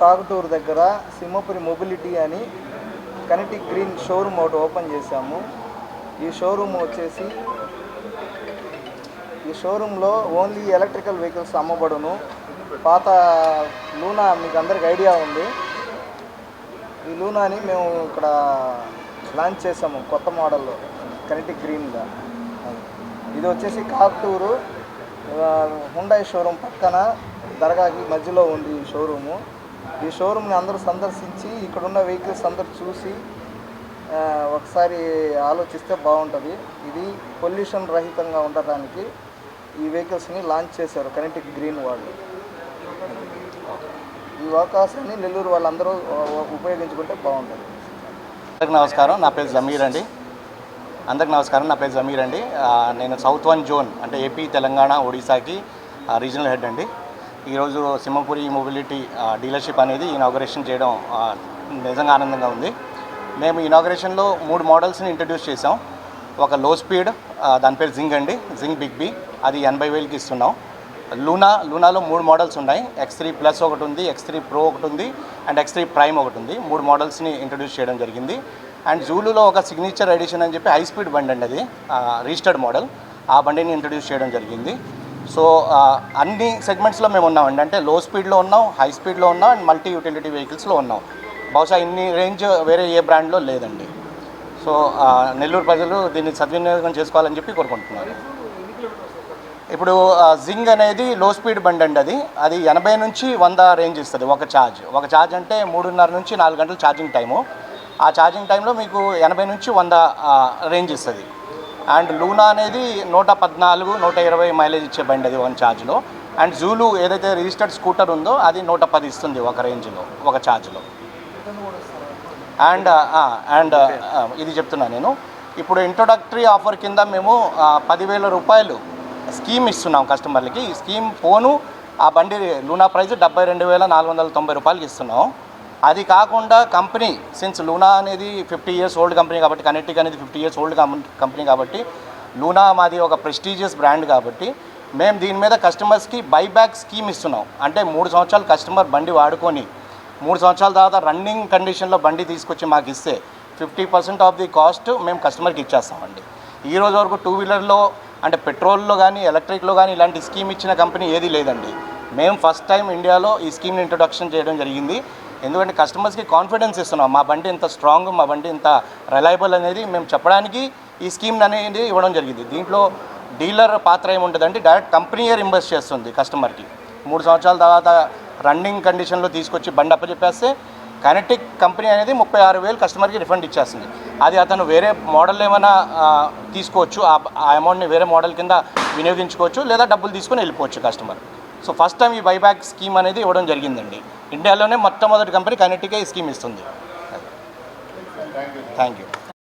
కాకటూరు దగ్గర సింహపురి మొబిలిటీ అని Kinetic Green showroom ఒకటి ఓపెన్ చేశాము. ఈ షోరూమ్ వచ్చేసి ఈ షోరూంలో ఓన్లీ ఎలక్ట్రికల్ వెహికల్స్ అమ్మబడును. పాత లూనా మీకు అందరికి ఐడియా ఉంది. ఈ లూనాని మేము ఇక్కడ లాంచ్ చేసాము కొత్త మోడల్లో కనెక్టిక్ గ్రీన్గా. ఇది వచ్చేసి కాకటూరు హుండాయ్ షోరూమ్ పక్కన దర్గాకి మధ్యలో ఉంది ఈ షోరూము. ఈ షోరూమ్ని అందరూ సందర్శించి ఇక్కడున్న వెహికల్స్ అందరూ చూసి ఒకసారి ఆలోచిస్తే బాగుంటుంది. ఇది పొల్యూషన్ రహితంగా ఉండటానికి ఈ వెహికల్స్ని లాంచ్ చేశారు కనెక్టిక్ గ్రీన్ వాళ్ళు. ఈ అవకాశాన్ని నెల్లూరు వాళ్ళందరూ ఉపయోగించుకుంటే బాగుంటుంది. అందరికి నమస్కారం. నా పేరు జమీర్ అండి. అందరికి నమస్కారం. నా పేరు జమీర్ అండి. నేను సౌత్ వన్ జోన్ అంటే ఏపీ తెలంగాణ ఒడిశాకి ఆ, రీజనల్ హెడ్ అండి. ఈరోజు సింహపురి మొబిలిటీ డీలర్షిప్ అనేది ఇనాగరేషన్ చేయడం నిజంగా ఆనందంగా ఉంది. మేము ఇనాగరేషన్లో మూడు మోడల్స్ని ఇంట్రడ్యూస్ చేసాం ఒక లో స్పీడ్ దాని పేరు జింగ్ అండి. జింగ్ బిగ్ బి అది ఎనభై వేలకి ఇస్తున్నాం. లూనా లూనాలో మూడు మోడల్స్ ఉన్నాయి. ఎక్స్ త్రీ ప్లస్ ఒకటి ఉంది ఎక్స్ త్రీ ప్రో ఒకటి ఉంది అండ్ ఎక్స్ త్రీ ప్రైమ్ ఒకటి ఉంది. మూడు మోడల్స్ని ఇంట్రడ్యూస్ చేయడం జరిగింది. అండ్ జూలులో ఒక సిగ్నేచర్ ఎడిషన్ అని చెప్పి హై స్పీడ్ బండి అండి అది. రిజిస్టర్డ్ మోడల్ ఆ బండిని ఇంట్రడ్యూస్ చేయడం జరిగింది. సో అన్ని సెగ్మెంట్స్లో మేము ఉన్నామండి. అంటే లో స్పీడ్లో ఉన్నాం హై స్పీడ్లో ఉన్నాం అండ్ మల్టీ యూటిలిటీ వెహికల్స్లో ఉన్నాం. బహుశా ఇన్ని రేంజ్ వేరే ఏ బ్రాండ్లో లేదండి. సో నెల్లూరు ప్రజలు దీన్ని సద్వినియోగం చేసుకోవాలని చెప్పి కోరుకుంటున్నారు. ఇప్పుడు జింగ్ అనేది లో స్పీడ్ బండి అండి అది. అది ఎనభై నుంచి వంద రేంజ్ ఇస్తుంది ఒక ఛార్జ్ ఒక ఛార్జ్ అంటే మూడున్నర నుంచి నాలుగు గంటలు ఛార్జింగ్ టైము ఆ ఛార్జింగ్ టైంలో మీకు ఎనభై నుంచి వంద రేంజ్ ఇస్తుంది. అండ్ లూనా అనేది నూట పద్నాలుగు నూట ఇరవై మైలేజ్ ఇచ్చే బండి అది వన్ ఛార్జ్లో అండ్ జూలు ఏదైతే రిజిస్టర్డ్ స్కూటర్ ఉందో అది నూట పది ఇస్తుంది ఒక రేంజ్లో ఒక ఛార్జ్లో అండ్ అండ్ ఇది చెప్తున్నా నేను. ఇప్పుడు ఇంట్రొడక్టరీ ఆఫర్ కింద మేము పదివేల రూపాయలు స్కీమ్ ఇస్తున్నాం కస్టమర్లకి ఈ స్కీమ్ పోను ఆ బండి లూనా ప్రైస్ డెబ్బై రెండు వేల నాలుగు వందల తొంభై రూపాయలకి ఇస్తున్నాం. అది కాకుండా కంపెనీ సిన్స్ లూనా అనేది ఫిఫ్టీ ఇయర్స్ ఓల్డ్ కంపెనీ కాబట్టి కనెక్టిక్ అనేది ఫిఫ్టీ ఇయర్స్ ఓల్డ్ కంపెనీ కాబట్టి లూనా మాది ఒక ప్రెస్టీజియస్ బ్రాండ్ కాబట్టి మేము దీని మీద కస్టమర్స్కి బైబ్యాక్ స్కీమ్ ఇస్తున్నాం. అంటే మూడు సంవత్సరాలు కస్టమర్ బండి వాడుకొని మూడు సంవత్సరాల తర్వాత రన్నింగ్ కండిషన్లో బండి తీసుకొచ్చి మాకు ఇస్తే fifty percent of the cost మేము కస్టమర్కి ఇచ్చేస్తామండి. ఈ రోజు వరకు టూ వీలర్లో అంటే పెట్రోల్లో కానీ ఎలక్ట్రిక్లో కానీ ఇలాంటి స్కీమ్ ఇచ్చిన కంపెనీ ఏది లేదండి. మేము ఫస్ట్ టైం ఇండియాలో ఈ స్కీమ్ని ఇంట్రొడక్షన్ చేయడం జరిగింది. ఎందుకంటే కస్టమర్స్కి కాన్ఫిడెన్స్ ఇస్తున్నాం. మా బండి ఇంత స్ట్రాంగ్ మా బండి ఇంత రిలయబుల్ అనేది మేము చెప్పడానికి ఈ స్కీమ్ అనేది ఇవ్వడం జరిగింది. దీంట్లో డీలర్ పాత్ర ఏముంటుందంటే డైరెక్ట్ కంపెనీయే రింబర్స్ చేస్తుంది కస్టమర్కి మూడు సంవత్సరాల తర్వాత రన్నింగ్ కండిషన్లో తీసుకొచ్చి బండి అప్పచెప్పేస్తే కనెక్టిక్ కంపెనీ అనేది ముప్పై ఆరు వేలు కస్టమర్కి రిఫండ్ ఇచ్చేస్తుంది. అది అతను వేరే మోడల్ ఏమైనా తీసుకోవచ్చు. ఆ అమౌంట్ని వేరే మోడల్ కింద వినియోగించుకోవచ్చు లేదా డబ్బులు తీసుకొని వెళ్ళిపోవచ్చు కస్టమర్ సో ఫస్ట్ టైం ఈ బైబ్యాక్ స్కీమ్ అనేది ఇవ్వడం జరిగిందండి. ఇండియాలోనే మొట్టమొదటి కంపెనీ కనెక్టికే ఈ స్కీమ్ ఇస్తుంది. Thank you